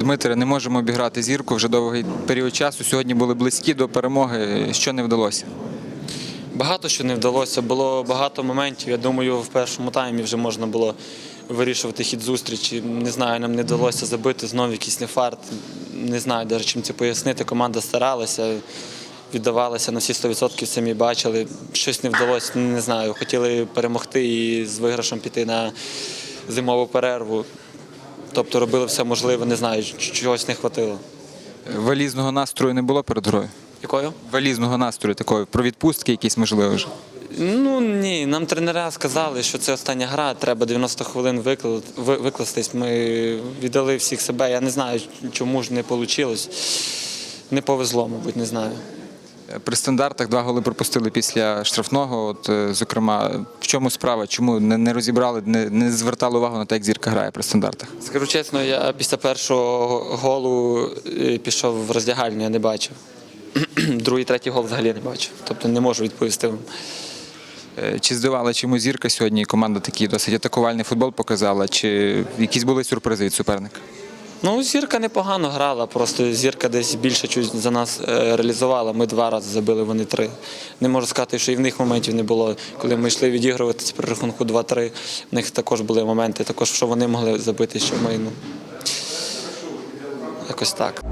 Дмитре, не можемо обіграти зірку вже довгий період часу. Сьогодні були близькі до перемоги. Що не вдалося? Багато що не вдалося. Було багато моментів. Я думаю, в першому таймі вже можна було вирішувати хід зустрічі. Не знаю, нам не вдалося забити знову якийсь нефарт. Не знаю, навіть чим це пояснити. Команда старалася, віддавалася на всі 100%, самі бачили. Щось не вдалося, не знаю. Хотіли перемогти і з виграшем піти на зимову перерву. Тобто робили все можливе, не знаю, чогось не хватило. Валізного настрою не було перед грою? Якою? Валізного настрою такого про відпустки якісь можливо вже. Ну ні, нам тренера сказали, що це остання гра, треба 90 хвилин викла- викластись. Ми віддали всіх себе. Я не знаю, чому ж не вийшло. Не повезло, мабуть, не знаю. При стандартах два голи пропустили після штрафного. От, е, зокрема, в чому справа? Чому не, не розібрали, не, не звертали увагу на те, як зірка грає при стандартах? Скажу чесно, я після першого голу е, пішов в роздягальню, я не бачив. Другий, третій гол взагалі не бачив. Тобто не можу відповісти вам. Е, Чи здивала чому зірка сьогодні? Команда такий досить атакувальний футбол показала, чи якісь були сюрпризи від суперника? Ну, зірка непогано грала, просто зірка десь більше чуть за нас е, реалізувала. Ми два рази забили, вони три. Не можу сказати, що і в них моментів не було. Коли ми йшли відігрувати при рахунку 2-3, в них також були моменти, також що вони могли забити, що ми. Ну, якось так.